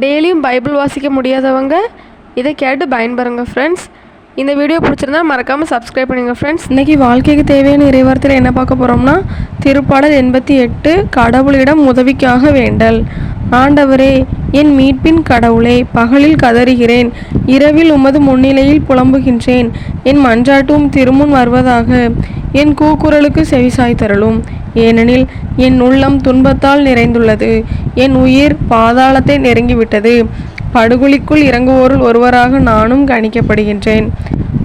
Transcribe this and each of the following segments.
டெய்லியும் பைபிள் வாசிக்க முடியாதவங்க இதை கேட்டு பயன்பெறுங்க ஃப்ரெண்ட்ஸ் இந்த வீடியோ பிடிச்சிருந்தா மறக்காமல் சப்ஸ்கிரைப் பண்ணுங்கள் ஃப்ரெண்ட்ஸ் இன்றைக்கி வாழ்க்கைக்கு தேவையான இறைவார்த்தையில் என்ன பார்க்க போகிறோம்னா திருப்பாடல் எண்பத்தி எட்டு கடவுளிடம் உதவிக்காக வேண்டல். ஆண்டவரே என் மீட்பின் கடவுளே பகலில் கதறுகிறேன் இரவில் உமது முன்னிலையில் புலம்புகின்றேன் என் மன்றாட்டும் திருமுன் வருவதாக என் கூக்குரலுக்கு செவிசாய் தரலும் ஏனெனில் என் உள்ளம் துன்பத்தால் நிறைந்துள்ளது. என் உயிர் பாதாளத்தை நெருங்கிவிட்டது. படுகுழிக்குள் இறங்குவோருள் ஒருவராக நானும் கணிக்கப்படுகின்றேன்.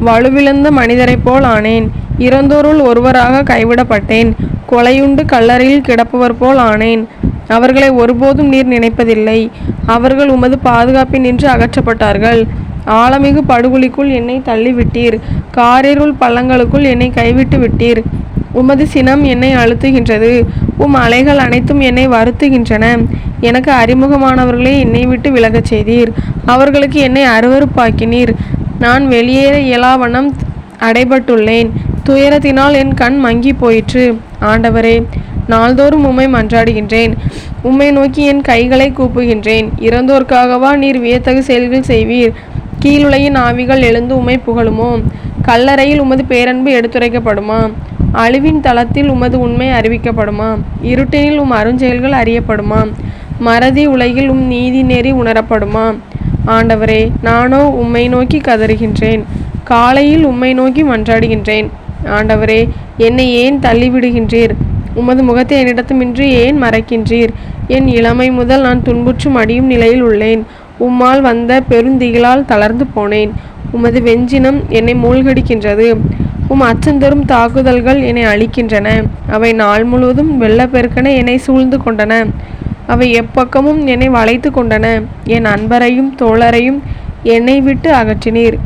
வலுவிழந்த மனிதரைப் போல் ஆனேன். இறந்தோருள் ஒருவராக கைவிடப்பட்டேன். கொலையுண்டு கல்லறையில் கிடப்பவர் போல் ஆனேன். அவர்களை ஒருபோதும் நீர் நினைப்பதில்லை. அவர்கள் உமது பாதுகாப்பில் நின்று அகற்றப்பட்டார்கள். ஆழமிகு படுகுழிக்குள் என்னை தள்ளிவிட்டீர். காரிருள் பள்ளங்களுக்குள் என்னை கைவிட்டு விட்டீர். உமது சினம் என்னை அழுத்துகின்றது. உம் அலைகள் அனைத்தும் என்னை வருத்துகின்றன. எனக்கு அறிமுகமானவர்களே என்னை விட்டு விலகச் செய்தீர். அவர்களுக்கு என்னை அருவருப்பாக்கினீர். நான் வெளியேற இயலாவண்ணம் அடைபட்டுள்ளேன். துயரத்தினால் என் கண் மங்கி போயிற்று. ஆண்டவரே நாள்தோறும் உம்மை மன்றாடுகின்றேன். உம்மை நோக்கி என் கைகளை கூப்புகின்றேன். இறந்தோர்க்காகவா நீர் வியத்தகு செயல்கள் செய்வீர்? கீழுலையின் ஆவிகள் எழுந்து உம்மை புகழுமோ? கல்லறையில் உமது பேரன்பு எடுத்துரைக்கப்படுமா? அழிவின் தளத்தில் உமது உண்மை அறிவிக்கப்படுமா? இருட்டினில் உம் அருஞ்செயல்கள் அறியப்படுமா? மறதி உலகில் உம் நீதி நெறி உணரப்படுமா? ஆண்டவரே நானோ உம்மை நோக்கி கதறுகின்றேன். காலையில் உம்மை நோக்கி மன்றாடுகின்றேன். ஆண்டவரே என்னை ஏன் தள்ளிவிடுகின்றீர்? உமது முகத்தை என்னிடத்துமின்றி ஏன் மறைக்கின்றீர்? என் இளமை முதல் நான் துன்புற்றும் அடியும் நிலையில் உள்ளேன். உம்மால் வந்த பெருந்திகளால் தளர்ந்து போனேன். உமது வெஞ்சினம் என்னை மூழ்கடிக்கின்றது. உம் அச்சந்தரும் தாக்குதல்கள் என்னை அழிக்கின்றன. அவை நாள் முழுவதும் வெள்ளப்பெருக்கென என்னை சூழ்ந்து கொண்டன. அவை எப்பக்கமும் என்னை வளைத்து கொண்டன. என் அன்பரையும் தோழரையும் என்னை விட்டு அகற்றினீர்.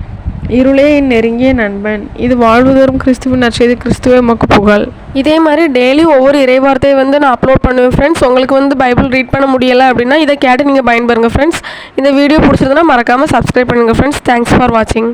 இருளே என் நெருங்கிய நண்பன். இது வாழ்வுதோறும் கிறிஸ்துவின் நற்செய்தி கிறிஸ்துவே மக்கு புகழ். இதே மாதிரி டெய்லி ஒவ்வொரு இறைவார்த்தையை வந்து நான் அப்லோட் பண்ணுவேன் ஃப்ரெண்ட்ஸ் உங்களுக்கு வந்து பைபிள் ரீட் பண்ண முடியலை அப்படின்னா இதை கேட்டு நீங்கள் பயன்பெறுங்க ஃப்ரெண்ட்ஸ் இந்த வீடியோ பிடிச்சிருந்தனா மறக்காமல் சப்ஸ்கிரைப் பண்ணுங்கள் ஃப்ரெண்ட்ஸ் தேங்க்ஸ் ஃபார் வாட்சிங்